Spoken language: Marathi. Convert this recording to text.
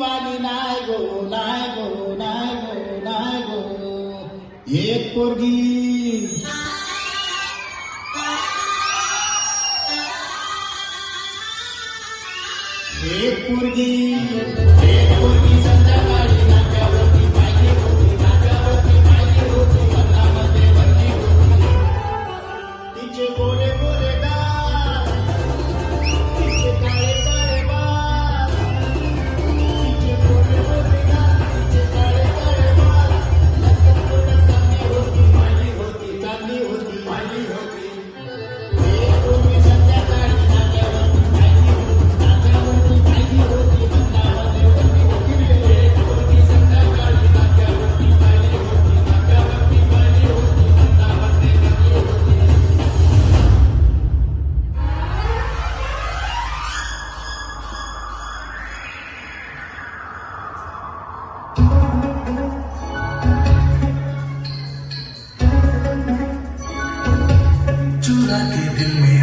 वाली नाय गो नाय गो नाय गो नाय गो. एक पोरगी. एक पोरगी. एक पोरगी. Tú la que